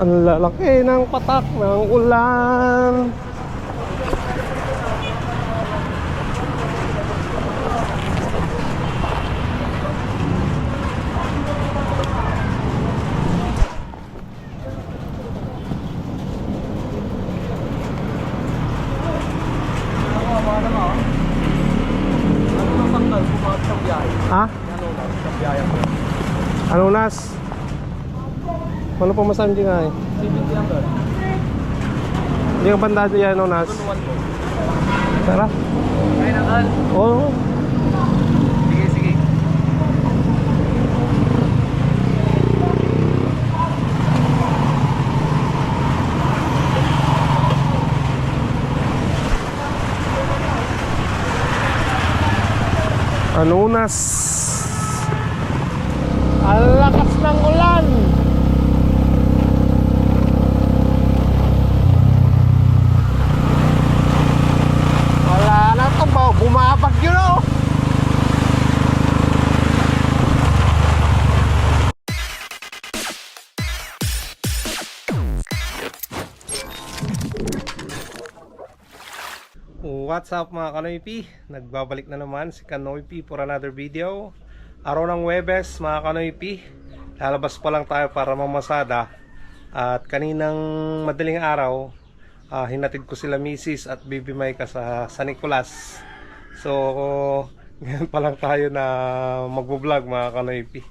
Ang lalaki ng patak ng ulan. Ha? Ano nas? Ano pa masan di nga eh? Hindi ka banda dyan ano nas? Tara? Oo. Sige, sige. Ano What's up mga Kanoypi? Nagbabalik na naman si Kanoypi for another video Araw ng Webes mga Kanoypi Lalabas pa lang tayo para mamasada At kaninang madaling araw ah, Hinatid ko sila Mrs. at Baby Maika sa San Nicolas So ngayon pa lang tayo na magbo-vlog mga Kanoypi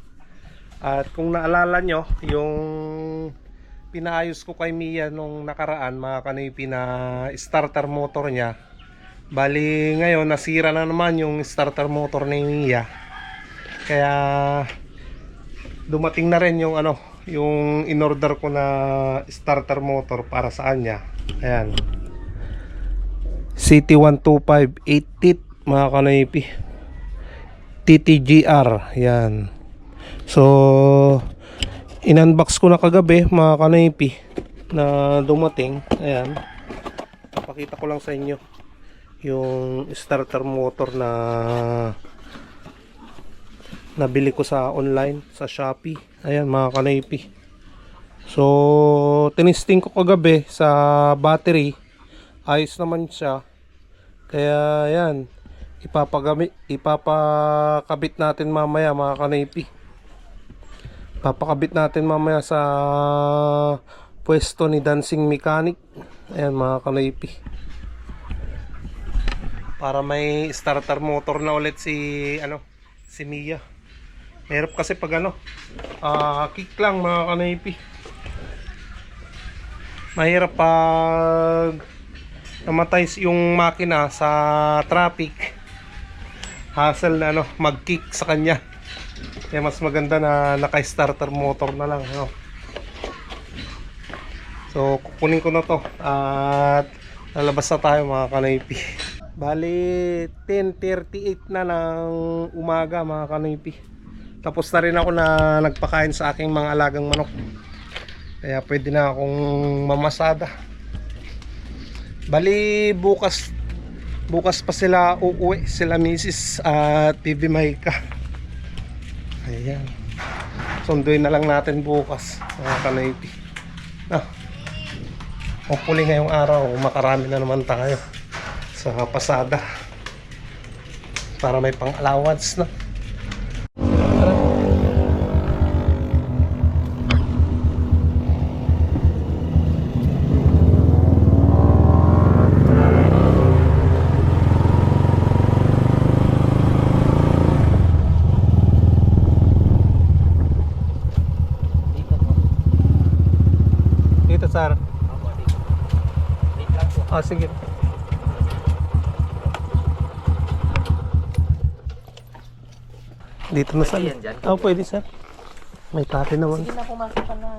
At kung naalala nyo Yung pinaayos ko kay Mia nung nakaraan mga Kanoypi na starter motor niya Bali ngayon nasira na naman yung starter motor ni Mia. Kaya dumating na rin yung ano, yung in-order ko na starter motor para sa kanya. Ayan. CT125 8 tit mga kanaypi. TTGR. Yan. So in-unbox ko na kagabi mga kanaypi na dumating. Ayan. Pakita ko lang sa inyo yung starter motor na nabili ko sa online sa Shopee. Ayan mga kanaypi. So tinisting ko kagabi sa battery. Ayos naman siya. Kaya yan ipapagamit ipapakabit natin mamaya mga kanaypi. Papakabit natin mamaya sa pwesto ni Dancing Mechanic. Ayan mga kanaypi para may starter motor na ulit si ano si Mia. Mahirap kasi pag ano ah kick lang mga kanaypi. Mahirap pag namatay yung makina sa traffic hassle na ano mag kick sa kanya. Kaya mas maganda na naka starter motor na lang ano. So kukunin ko na to at lalabas na tayo mga kanaypi Bali, 10.38 na ng umaga mga kanipi. Tapos na rin ako na nagpakain sa aking mga alagang manok. Kaya pwede na akong mamasada. Bali, bukas bukas pa sila uuwi, sila misis at TV Maika. Ayan. Sunduin na lang natin bukas mga kanipi. Ah, hopefully ngayong araw, makarami na naman tayo sa pasada. Para may pang allowance na. Dito sir. Ako, dito. Dito lang po. ah sige dito na sir Pwede yan dyan? oh pwede sir may tate naman Sige na, pumasok ka na.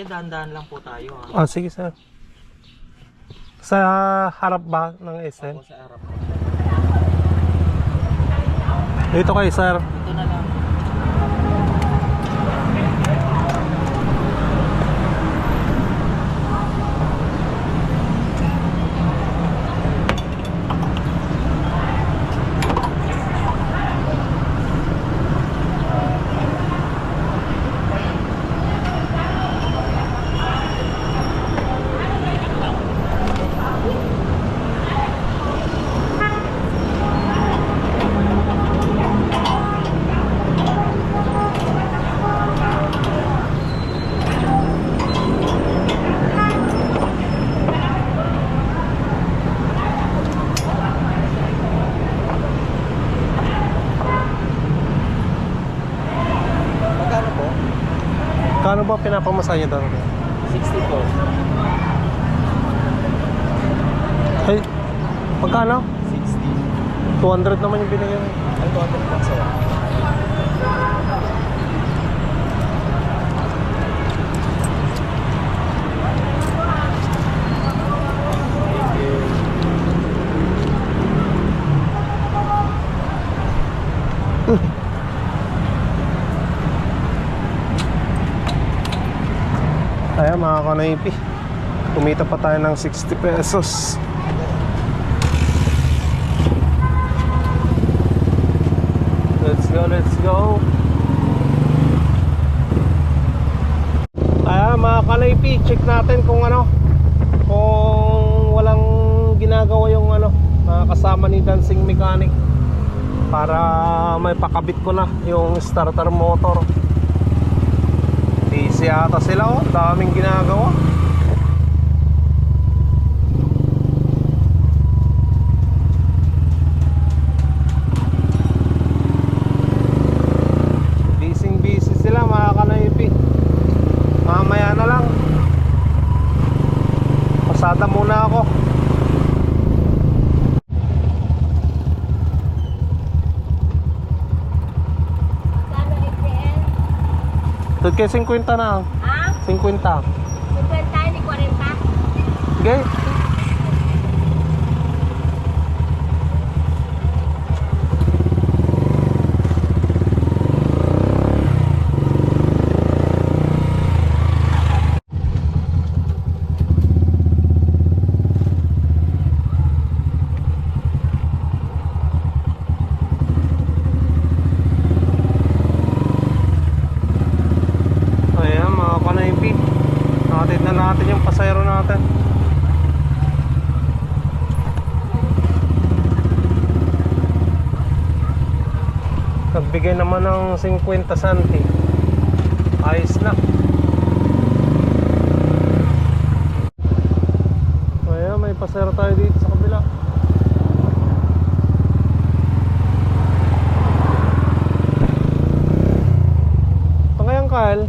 Kuya, dahan-dahan lang po tayo ha. Ah, sige sir. Sa harap ba ng SM? Ako sa harap. Dito kayo sir. Ito na lang. Magkano po? Ba pinapamasahe niyo doon? 60 po. Ay, magkano? 60. 200 naman yung binigay. Ay, 200 po sir. Mga kanaypi. Kumita pa tayo ng 60 pesos. Let's go, let's go. Ayan mga kanaypi, check natin kung ano kung walang ginagawa yung ano mga kasama ni dancing mechanic para may pakabit ko na yung starter motor. Busy ata sila oh. Daming ginagawa. Busy busy sila mga kanaypi. Mamaya na lang. Pasada muna ako. Kano XL? Kay 50 na. Ha? 50. 50 ni 40? Okay. Ayan mga kanaypi Natin na natin yung pasayro natin Nagbigay naman ng 50 santi Ayos na Ayan may pasayro tayo dito sa kabila Ito ngayon Kyle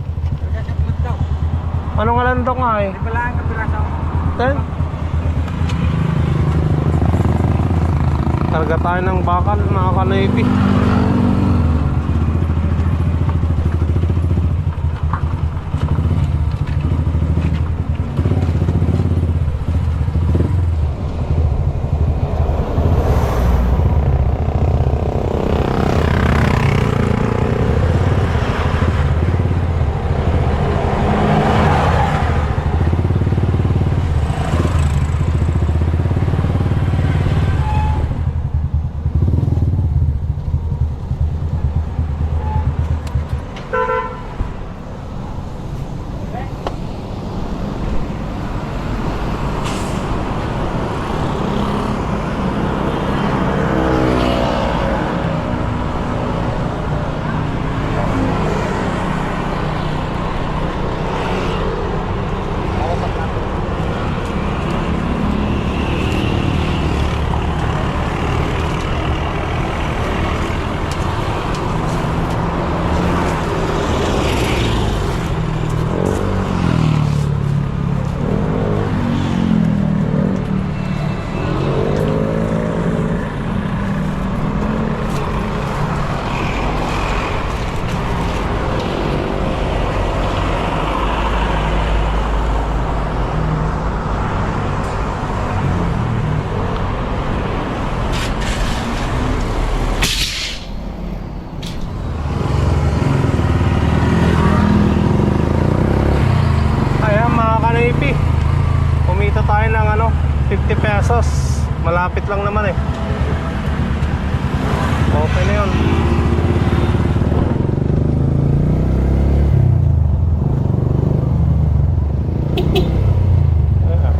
Anong alandok nga eh? Wala ang kapiraso. Ten? Karga tayo ng bakal mga kanaypi malapit lang naman eh. Okay na yun. Ayan.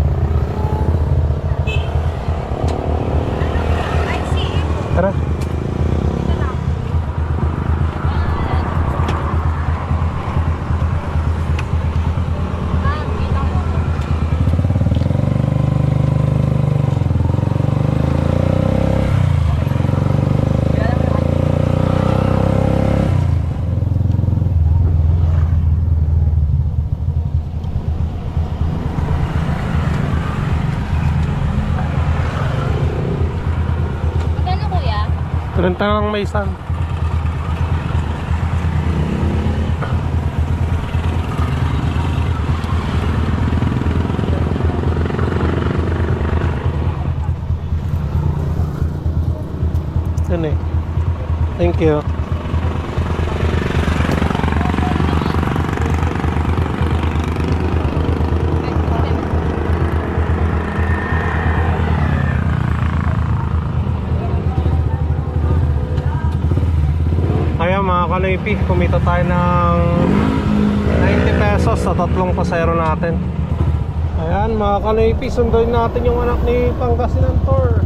Tara. Magkano kuya? 30 lang may isan. Yan eh. Thank you. Ayan kanoypi, kumita tayo ng 90 pesos sa tatlong pasero natin. Ayan mga kanoypi, sunduin natin yung anak ni Pangasinan Tour.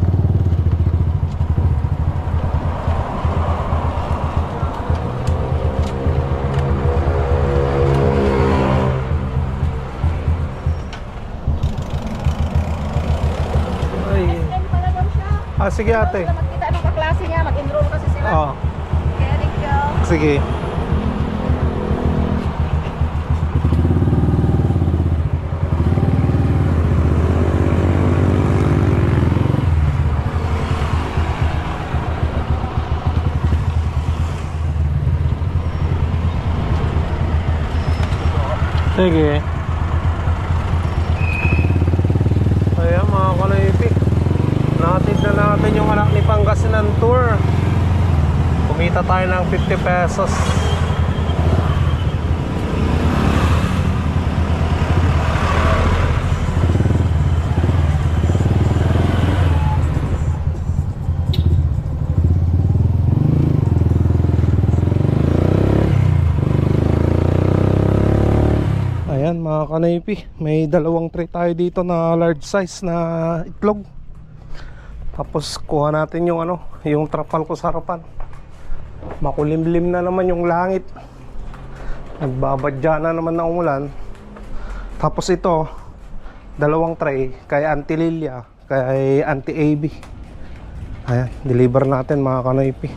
Ay. Ah, sige ate. Magkita ng kaklase niya, mag-enroll kasi sila. Oh, thank you. Sige. Sige. Ayan mga kalaypi. Natid na natin yung anak ni Pangasinan Tour. Kumita tayo ng 50 pesos. Ayan mga kanaypi, may dalawang tray tayo dito na large size na itlog. Tapos kuha natin yung ano, yung trapal ko sa harapan. Makulimlim na naman yung langit. Nagbabadya na naman ng umulan. Tapos ito, dalawang tray kay Auntie Lilia, kay Auntie AB. Ayan, deliver natin mga kanaypi.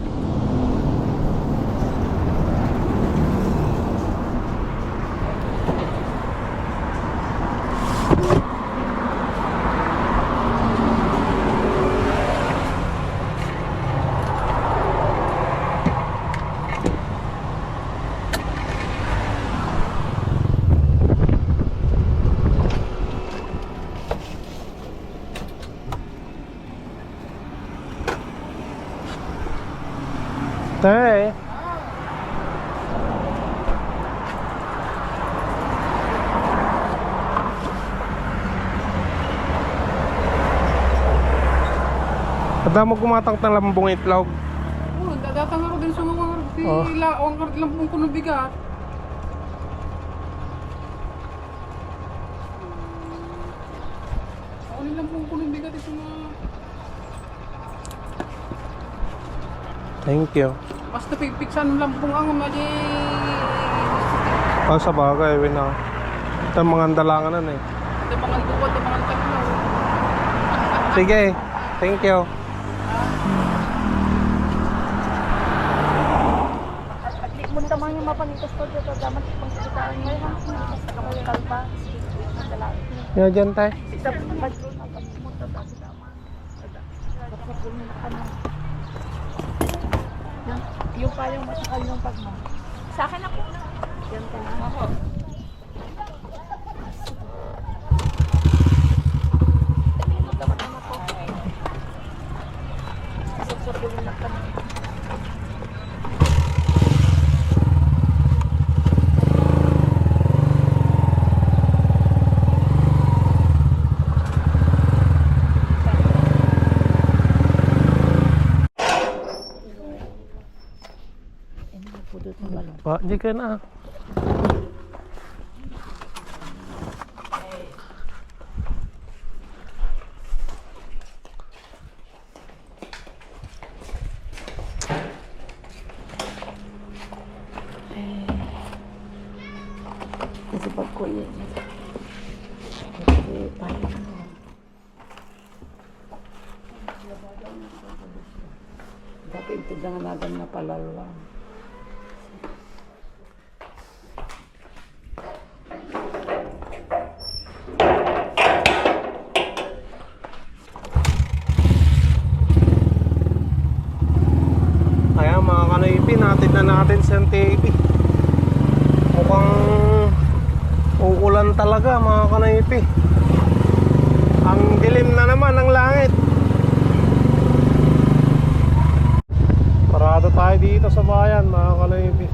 Kada mo gumatang ng lambong itlog. Oh, dadatang ako din sa mga Oh. tila, ang kart lang pong kuno bigat. Ako lang pong kuno bigat ito mga... Thank you. Basta pigpiksan lang pong ang mali... Oh, sa bagay, win na. Ito ang mga dalangan na eh. Ito mga duwad, ito mga tatlo. Sige, thank you. At di mo naman yung mapangitas ko dito, dapat pang sikitaan ngayon. Basta ka may kalpa. Dala. Yan dyan tay. Sa pag-roll na pag-pumunta sa tama. Kapag kami. Yan. Yung payong masakal yung pagma. Sa akin ako. Yan ka na. Ako. Sa pulong na kami. Dudot ng balon. Pa, di ka na. Kasi pag ko yun. Kasi paano. Tapi ito na natin na palalawang. Ayan mga kanoypi, natin na natin sa TV. Mukhang uulan talaga mga kanoypi. Ang dilim na naman ng langit. Parado tayo dito sa bayan mga kanoypi.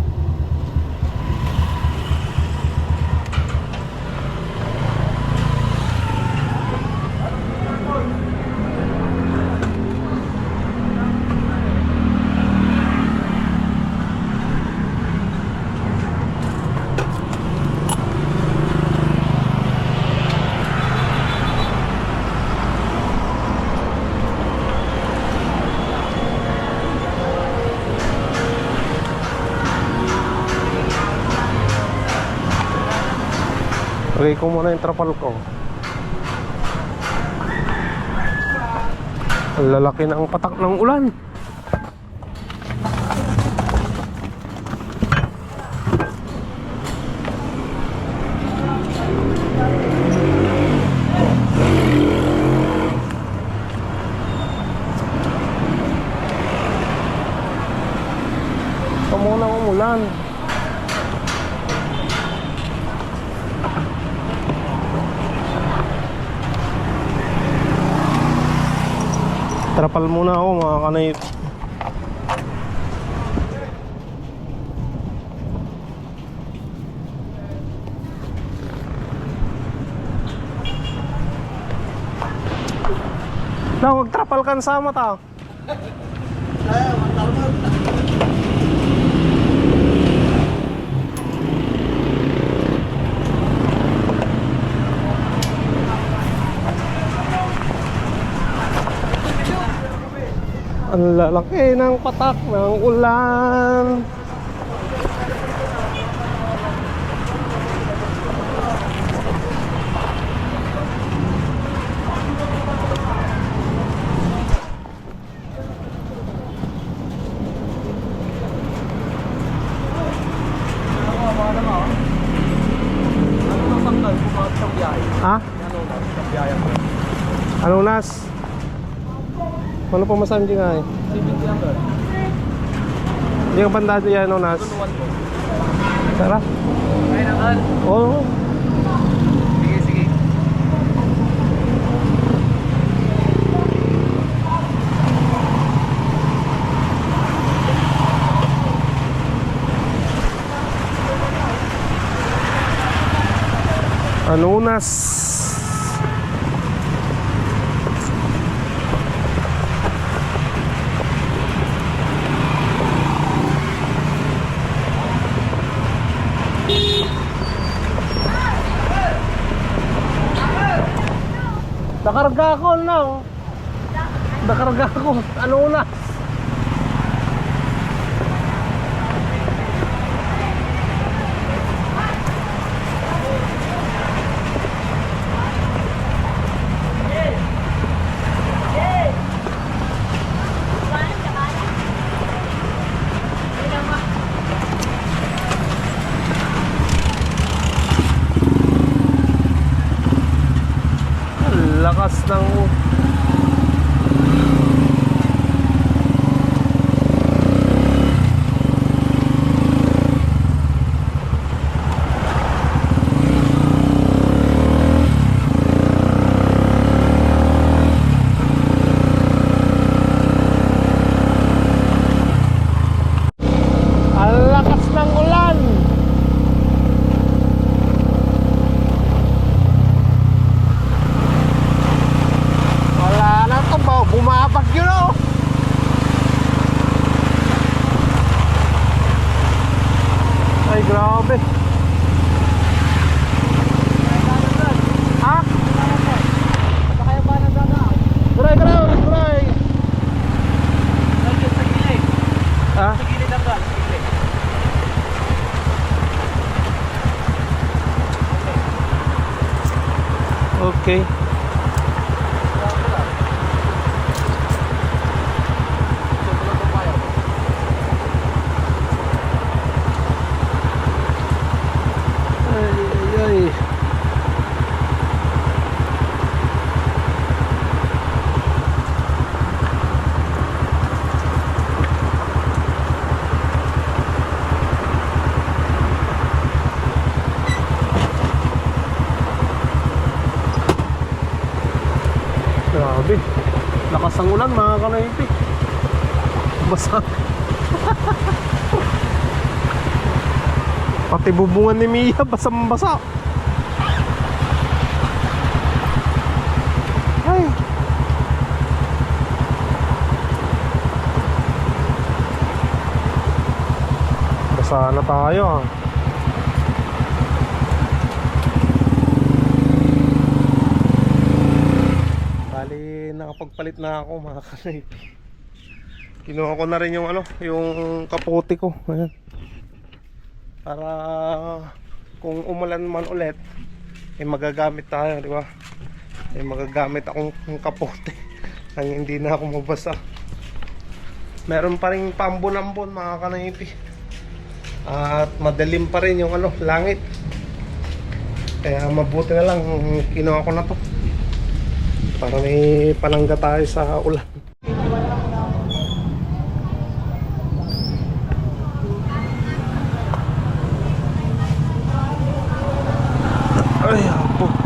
Lagay ko muna yung trapal ko. Ang lalaki ng patak ng ulan. Ito muna umulan. Trapal muna ako mga kanayip. Na, wag trapal kan sama ta. Lalaki ng patak ng ulan. Ha? Ano nas? Ano pa masan di nga eh? Hindi ka bandado yan, ano nas? Tara. Ay, nakal. Oo. Sige, sige. Ano Nakarga ako na. oh. Nakarga ako. Ano na? Ang lakas Okay. Ay, ay, ay. Grabe. Lakas ang ulan mga kanaypi. Basa. Pati bubungan ni Mia basang basa. Ay. Basa na tayo ah. Bali, nakapagpalit na ako mga kanaypi. Kinuha ko na rin yung ano, yung kapote ko. Ayan. Para kung umulan man ulit, eh magagamit tayo, di ba? Eh magagamit akong kapote nang hindi na ako mabasa. Meron pa rin pambon-ambon mga kanaypi. At madilim pa rin yung ano, langit. Kaya mabuti na lang kinuha ko na to para may panangga tayo sa ulan. Ay, apo.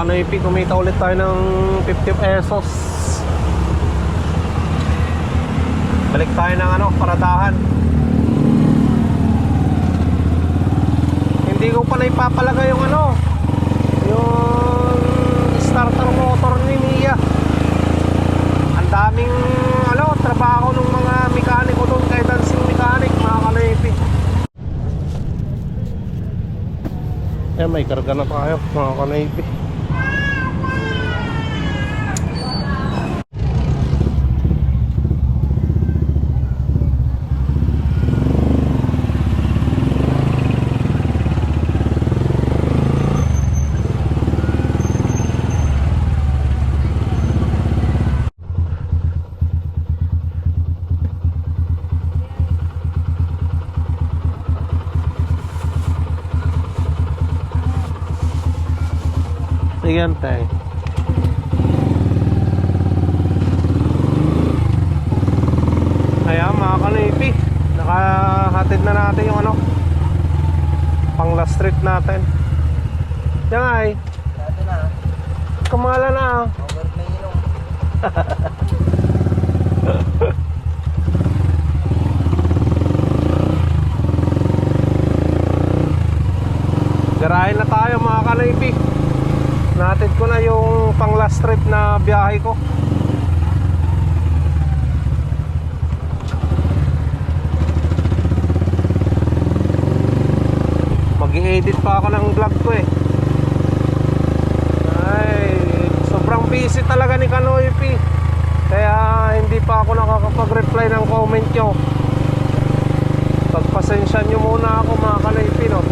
Mga kanoypi, kumita ulit tayo ng 50 pesos. Balik tayo ng ano, paradahan. Hindi ko pala ipapalaga yung ano, yung starter motor ni Mia. Ang daming ano, trabaho ng mga mekaniko doon kay dancing mechanic mga kanoypi. Eh, may karga na tayo, mga kanaypi. Sige, tay. Ayan mga kanipi Nakahatid na natin yung ano Pang last trip natin Yan ay Dati na, Kamala na ah. over na ilong. Garahin na tayo mga kanipi Natid ko na yung pang last trip na biyahe ko. Mag edit pa ako ng vlog ko eh. Ay sobrang busy talaga ni Kanoypi kaya hindi pa ako nakakapag-reply ng comment nyo. Pagpasensya nyo muna ako mga Kanoypi no